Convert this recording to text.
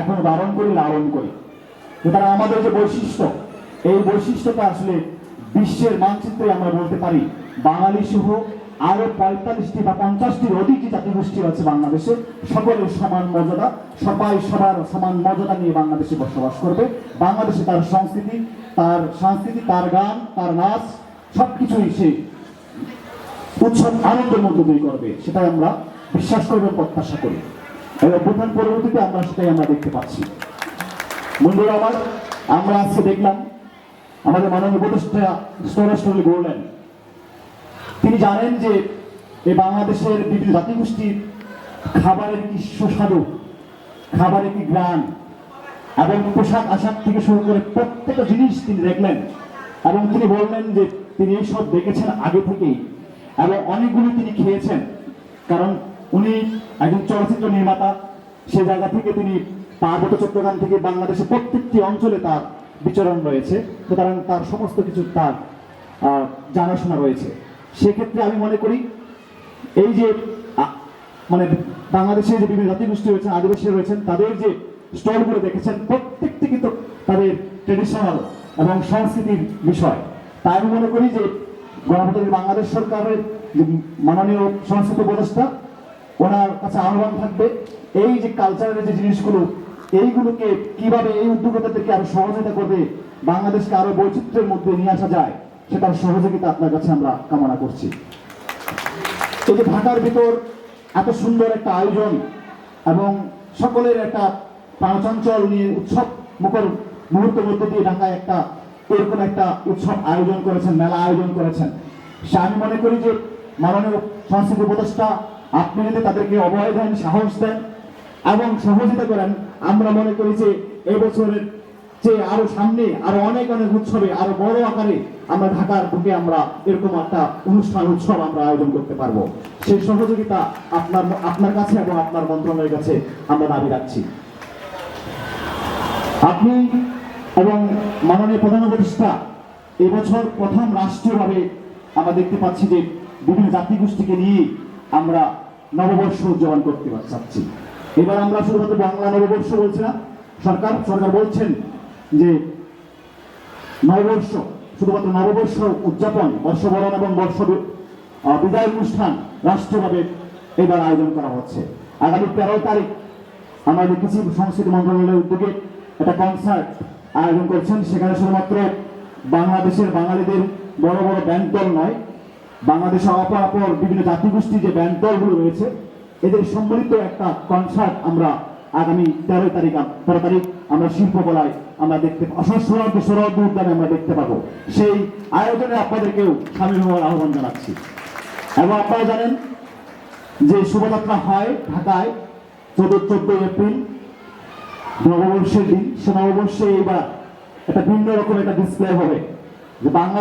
এখন ধারণ করি, লালন করি। সুতরাং আমাদের যে বৈশিষ্ট্য, এই বৈশিষ্ট্যটা আসলে বিশ্বের মানচিত্রে আমরা বলতে পারি, বাঙালি সহ আরও পঁয়তাল্লিশটি বা পঞ্চাশটির অধিক জাতিগোষ্ঠী আছে বাংলাদেশে। সকলের সমান মর্যাদা, সবাই সবার সমান মর্যাদা নিয়ে বাংলাদেশে বসবাস করবে। বাংলাদেশে তার সংস্কৃতি তার সংস্কৃতি, তার গান, তার নাচ, সবকিছুই সে উৎসব আনন্দের মধ্যে দিয়ে করবে। সেটাই আমরা বিশ্বাস করব, প্রত্যাশা করি। এই অভ্যুত্থান পরবর্তীতে আমরা সেটাই আমরা দেখতে পাচ্ছি। বন্ধুরা আমার, আমরা আজকে দেখলাম আমাদের মাননীয় উপদেষ্টা স্বরাষ্ট্রী বললেন, তিনি জানেন যে এই বাংলাদেশের বিভিন্ন জাতিগোষ্ঠীর খাবারের কি সুস্বাদু, খাবারের কি গ্রান, এবং পোশাক আশাক থেকে শুরু করে প্রত্যেকটা জিনিস তিনি দেখলেন, এবং তিনি বললেন যে তিনি এইসব দেখেছেন আগে থেকেই, এবং অনেকগুলো তিনি খেয়েছেন, কারণ উনি একজন চলচ্চিত্র নির্মাতা। সে জায়গা থেকে তিনি পার্বত্য চট্টগ্রাম থেকে বাংলাদেশের প্রত্যেকটি অঞ্চলে তার বিচরণ রয়েছে। সুতরাং তার সমস্ত কিছু তার জানাশোনা রয়েছে। সেক্ষেত্রে আমি মনে করি, এই যে মানে বাংলাদেশে যে বিভিন্ন জাতিগোষ্ঠী রয়েছেন আদিবাসী রয়েছেন, তাদের যে স্টলগুলো দেখেছেন, প্রত্যেকটি কিন্তু তাদের ট্রেডিশনাল এবং সংস্কৃতির বিষয়। তাই আমি মনে করি যে গণপ্রজাতন্ত্রী বাংলাদেশ সরকারের মাননীয় সংস্কৃতি উপদেষ্টা ওনার কাছে আহ্বান থাকবে, এই যে কালচারের যে জিনিসগুলো, এইগুলোকে কীভাবে এই উদ্যোগতাদেরকে আরও সহযোগিতা করবে, বাংলাদেশকে আরও বৈচিত্র্যের মধ্যে নিয়ে আসা যায়, সেটার সহযোগিতা আপনার কাছে আমরা কামনা করছি। এই যে ঢাকার ভিতর এত সুন্দর একটা আয়োজন এবং সকলের একটা প্রাণচঞ্চল নিয়ে উৎসব মুখর মুহূর্তের মধ্যে দিয়ে ঢাকায় একটা এরকম একটা উৎসব আয়োজন করেছেন, মেলা আয়োজন করেছেন। সে আমি মনে করি যে মাননীয় সংস্কৃতি উপদেষ্টা আপনি যদি তাদেরকে অভয় দেন, সাহস দেন এবং সহযোগিতা করেন, আমরা মনে করি যে এবছরের যে আরও সামনে, আরও অনেক অনেক উৎসবে, আরও বড় আকারে আমরা ঢাকার বুকে আমরা এরকম একটা অনুষ্ঠান, উৎসব আমরা আয়োজন করতে পারব। সেই সহযোগিতা আপনার আপনার কাছে এবং আপনার মন্ত্রণালয়ের কাছে আমরা দাবি রাখছি। আপনি এবং মাননীয় প্রধান উপদেষ্টা এবছর প্রথম রাষ্ট্রীয়ভাবে আমরা দেখতে পাচ্ছি যে বিভিন্ন জাতিগোষ্ঠীকে নিয়ে আমরা নববর্ষ উদযাপন করতে চাচ্ছি। এবার আমরা শুধুমাত্র বাংলা নববর্ষ বলছি না। সরকার সরকার বলছেন যে নববর্ষ, শুধুমাত্র নববর্ষ উদযাপন, বর্ষবরণ এবং বর্ষ বিদায় অনুষ্ঠান রাষ্ট্রভাবে এবার আয়োজন করা হচ্ছে। আগামী তেরো তারিখ আমরা কৃষি সংস্কৃতি মন্ত্রণালয়ের উদ্যোগে একটা কনসার্ট আয়োজন করছেন, সেখানে শুধুমাত্র বাংলাদেশের বাঙালিদের বড় বড় ব্যান্ড দল নয় বাংলাদেশের অপর অপর বিভিন্ন জাতিগোষ্ঠী যে ব্যান্ড দলগুলো রয়েছে, এদের সম্মিলিত একটা কনসার্ট আমরা আগামী তেরো তারিখ তেরো তারিখ আমরা শিল্পকলায় আমরা দেখতে সৌরাব্দ সৌরাব্দ উদ্যানে আমরা দেখতে পাবো। সেই আয়োজনে আপনাদেরকেও সামিল হওয়ার আহ্বান জানাচ্ছি। এবং আপনারা জানেন যে শোভাযাত্রা হয় ঢাকায় চোদ্দ চোদ্দই এপ্রিল, নববর্ষের দিন। সে নববর্ষে এইবার একটা ভিন্ন রকম একটা ডিসপ্লে হবে। যে বাংলা